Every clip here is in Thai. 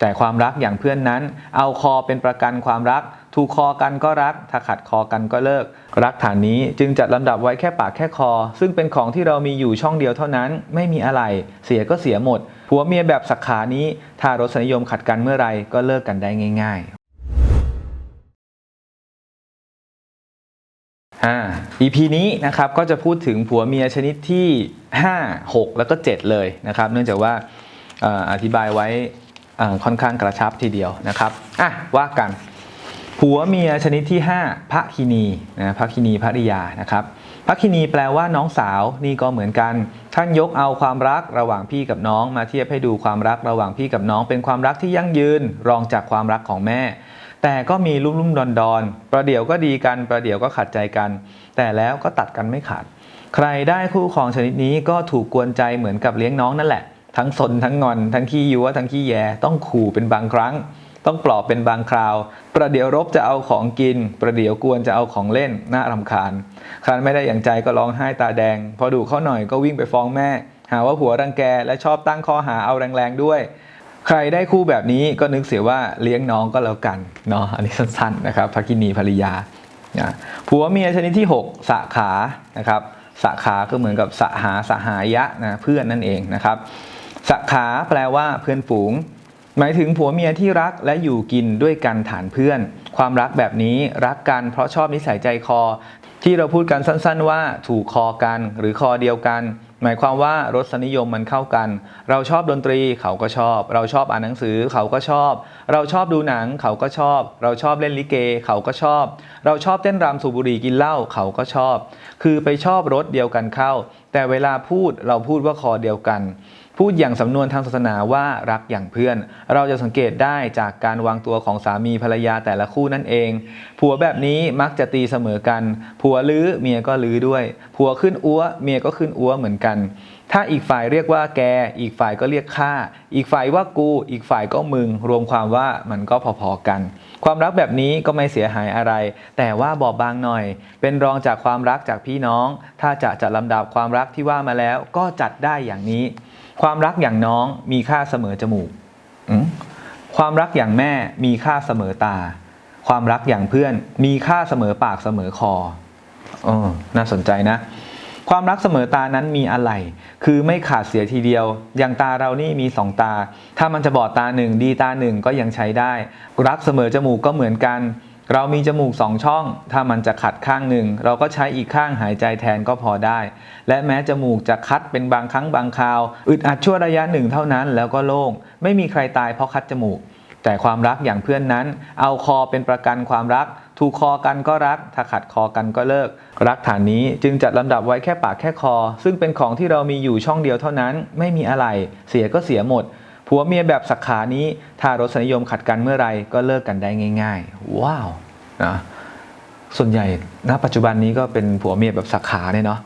แต่ความรักอย่างเพื่อนนั้น เอาคอเป็นประกันความรัก ถูกคอกันก็รัก ถ้าขัดคอกันก็เลิก รักฐานนี้จึงจัดลำดับไว้แค่ปากแค่คอ ซึ่งเป็นของที่เรามีอยู่ช่องเดียวเท่านั้น ไม่มีอะไร เสียก็เสียหมด ผัวเมียแบบสักขานี้ ถ้ารสนิยมขัดกันเมื่อไรก็เลิกกันได้ง่ายๆอ่า EP นี้นะครับก็จะพูดถึงผัวเมียชนิดที่ 5 6 แล้วก็ 7 เลยนะครับ เนื่องจากว่าเอ่ออธิบายไว้ ค่อนข้างกระชับทีเดียวนะครับอะว่ากันผัวเมียชนิดที่ 5พระคินีนะพระคินีภริยานะครับพระคินีแปลว่าน้องสาวนี่ก็เหมือนกัน ท่านยกเอาความรักระหว่างพี่กับน้อง มาเทียบให้ดูความรักระหว่างพี่กับน้อง เป็นความรักที่ยั่งยืนรองจากความรักของแม่ แต่ก็มีลุ่มลุ่มดอนดอนประเดี๋ยวก็ดีกันประเดี๋ยวก็ขัดใจกัน แต่แล้วก็ตัดกันไม่ขาด ใครได้คู่ครองชนิดนี้ก็ถูกกวนใจเหมือนกับเลี้ยงน้องนั่นแหละ ทั้งสนทั้งงอน ทั้งขี้ยัวทั้งขี้แยต้องขู่เป็นบางครั้ง ต้องปลอบเป็นบางคราว ประเดี๋ยวรบจะเอาของกิน ประเดี๋ยวกวนจะเอาของเล่นน่ารำคาญครั้นไม่ได้อย่างใจก็ร้องไห้ตาแดง พอดูเขาหน่อยก็วิ่งไปฟ้องแม่ หาว่าผัวรังแกและชอบตั้งข้อหาเอาแรงๆด้วยใครได้คู่แบบนี้ก็นึกเสียว่าเลี้ยงน้องก็แล้วกันเนาะอันนี้สั้นๆนะครับภกินีภริยาผัวเมียชนิดที่ 6 สะขานะครับสะขาก็เหมือนกับสหาสหายะนะเพื่อนนั่นเองนะครับ สะขาแปลว่าเพื่อนฝูง หมายถึงผัวเมียที่รักและอยู่กินด้วยกันฐานเพื่อน ความรักแบบนี้รักกันเพราะชอบนิสัยใจคอ ที่เราพูดกันสั้นๆ ว่าถูกคอกันหรือคอเดียวกัน หมายความว่ารสนิยมมันเข้ากัน เราชอบดนตรีเขาก็ชอบ เราชอบอ่านหนังสือเขาก็ชอบ เราชอบดูหนังเขาก็ชอบ เราชอบเล่นลิเก เขาก็ชอบ เราชอบเต้นรำสูบบุหรี่กินเหล้าเขาก็ชอบ คือไปชอบรสเดียวกันเข้า แต่เวลาพูดเราพูดว่าคอเดียวกัน พูดอย่างสำนวนทางศาสนาว่ารักอย่างเพื่อน เราจะสังเกตได้จากการวางตัวของสามีภรรยาแต่ละคู่นั่นเอง ผัวแบบนี้มักจะตีเสมอกัน ผัวลื้อเมียก็ลื้อด้วย ผัวขึ้นอ้วเมียก็ขึ้นอ้วเหมือนกัน ถ้าอีกฝ่ายเรียกว่าแก อีกฝ่ายก็เรียกข้า อีกฝ่ายว่ากู อีกฝ่ายก็มึง รวมความว่ามันก็พอๆกัน ความรักแบบนี้ก็ไม่เสียหายอะไร แต่ว่าบอบบางหน่อย เป็นรองจากความรักจากพี่น้อง ถ้าจะจัดลำดับความรักที่ว่ามาแล้ว ก็จัดได้อย่างนี้ ความรักอย่างน้องมีค่าเสมอจมูก ความรักอย่างแม่มีค่าเสมอตา ความรักอย่างเพื่อนมีค่าเสมอปากเสมอคอออน่าสนใจนะ ความรักเสมอตานั้นมีอะไร คือไม่ขาดเสียทีเดียว อย่างตาเรานี่มีสองตา ถ้ามันจะบอดตาหนึ่งดีตาหนึ่งก็ยังใช้ได้ รักเสมอจมูกก็เหมือนกัน เรามีจมูกสองช่อง ถ้ามันจะขัดข้างหนึ่ง เราก็ใช้อีกข้างหายใจแทนก็พอได้ และแม้จมูกจะคัดเป็นบางครั้งบางคราว อึดอัดชั่วระยะหนึ่งเท่านั้นแล้วก็โล่ง ไม่มีใครตายเพราะคัดจมูก แต่ความรักอย่างเพื่อนนั้น เอาคอเป็นประกันความรัก ถูกคอกันก็รัก ถ้าขัดคอกันก็เลิก รักฐานนี้จึงจัดลำดับไว้แค่ปากแค่คอ ซึ่งเป็นของที่เรามีอยู่ช่องเดียวเท่านั้น ไม่มีอะไร เสียก็เสียหมด ผัวเมียแบบสักขานี้ ถ้ารสนิยมขัดกันเมื่อไรก็เลิกกันได้ง่าย ๆ ว้าวนะส่วนใหญ่ณปัจจุบันนี้ก็เป็นผัวเมียแบบสักขาเนี่ยเนาะ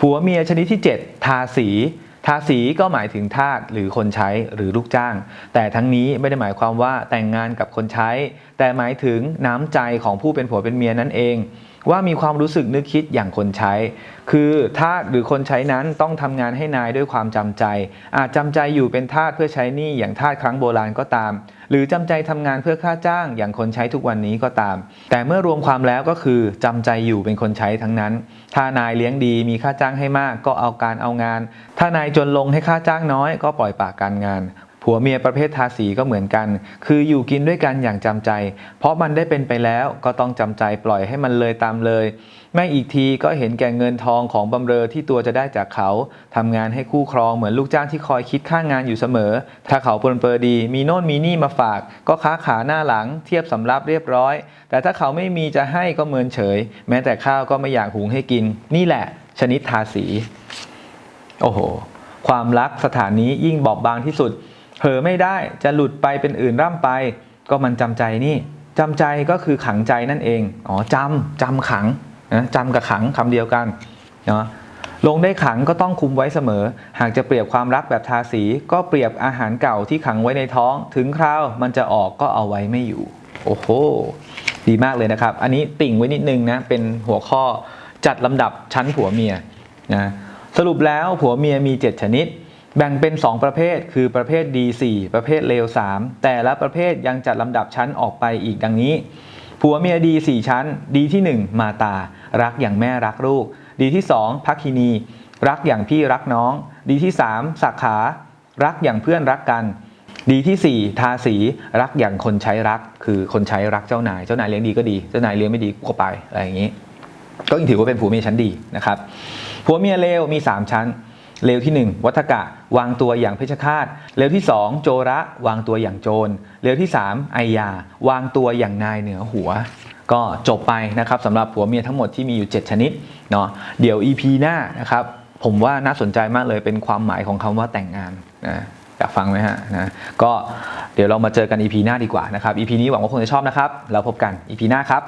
ผัวเมียชนิดที่ 7 ทาสี ทาสีก็หมายถึงทาสหรือคนใช้หรือลูกจ้าง แต่ทั้งนี้ไม่ได้หมายความว่าแต่งงานกับคนใช้ แต่หมายถึงน้ำใจของผู้เป็นผัวเป็นเมียนั่นเอง ว่ามีความรู้สึกนึกคิดอย่างคนใช้ คือทาสหรือคนใช้นั้นต้องทำงานให้นายด้วยความจำใจ อาจจำใจอยู่เป็นทาสเพื่อใช้หนี้อย่างทาสครั้งโบราณก็ตาม หรือจำใจทำงานเพื่อค่าจ้างอย่างคนใช้ทุกวันนี้ก็ตาม แต่เมื่อรวมความแล้วก็คือจำใจอยู่เป็นคนใช้ทั้งนั้น ถ้านายเลี้ยงดีมีค่าจ้างให้มากก็เอาการเอางาน ถ้านายจนลงให้ค่าจ้างน้อยก็ปล่อยปากการงาน ผัวเมียประเภททาสีก็เหมือนกัน คืออยู่กินด้วยกันอย่างจำใจ เพราะมันได้เป็นไปแล้วก็ต้องจำใจปล่อยให้มันเลยตามเลย ไม่อีกทีก็เห็นแก่เงินทองของบำเรอที่ตัวจะได้จากเขาทำงานให้คู่ครองเหมือนลูกจ้างที่คอยคิดค่างานอยู่เสมอ ถ้าเขาปลนเปอดี มีโน่นมีนี่มาฝาก ก็ค้าขาหน้าหลัง เทียบสำรับเรียบร้อย แต่ถ้าเขาไม่มีจะให้ก็เมินเฉย แม้แต่ข้าวก็ไม่อยากหุงให้กิน นี่แหละ ชนิดทาสี โอ้โห ความรักสถานนี้ยิ่งบอบบางที่สุด เผลอไม่ได้จะหลุดไปเป็นอื่นร่ำไป ก็มันจำใจนี่จำใจก็คือขังใจนั่นเองอ๋อจำจำขังนะจำกับขังคำเดียวกันเนาะลงได้ขังก็ต้องคุมไว้เสมอ หากจะเปรียบความรักแบบทาสี ก็เปรียบอาหารเก่าที่ขังไว้ในท้อง ถึงคราวมันจะออกก็เอาไว้ไม่อยู่ โอ้โห ดีมากเลยนะครับ อันนี้ติ่งไว้นิดนึงนะ เป็นหัวข้อจัดลำดับชั้นผัวเมียนะ สรุปแล้วผัวเมียมี 7 ชนิด แบ่งเป็น 2 ประเภท คือประเภทดี4ประเภทเลว3แต่ละประเภทยังจัดลำดับชั้นออกไปอีกดังนี้ ผัวเมียดี 4 ชั้น ดีที่ 1 มาตา รักอย่างแม่รักลูก ดีที่ 2พักคินี รักอย่างพี่รักน้อง ดีที่ 3สักขา รักอย่างเพื่อนรักกัน ดีที่ 4 ทาสี รักอย่างคนใช้รัก คือคนใช้รักเจ้านาย เจ้านายเลี้ยงดีก็ดี เจ้านายเลี้ยงไม่ดีก็ไป อะไรอย่างนี้ ก็ยังถือว่าเป็นผัวเมียชั้นดีนะครับ ผัวเมียเลวมี 3 ชั้น เลวที่ 1 วัฏกะ วางตัวอย่างเพชฌฆาตเลวที่ 2 โจระ วางตัวอย่างโจรเลวที่ 3ไอยาวางตัวอย่างนายเหนือหัว ก็จบไปนะครับสำหรับผัวเมียทั้งหมดที่มีอยู่ 7 ชนิดเนาะเดี๋ยว EP หน้านะครับผมว่าน่าสนใจมากเลยเป็นความหมายของคำว่าแต่งงานนะอยากฟังไหมฮะนะก็เดี๋ยวเรามาเจอกัน EP หน้าดีกว่านะครับ EP นี้หวังว่าคงจะชอบนะครับ แล้วพบกัน EP หน้าครับ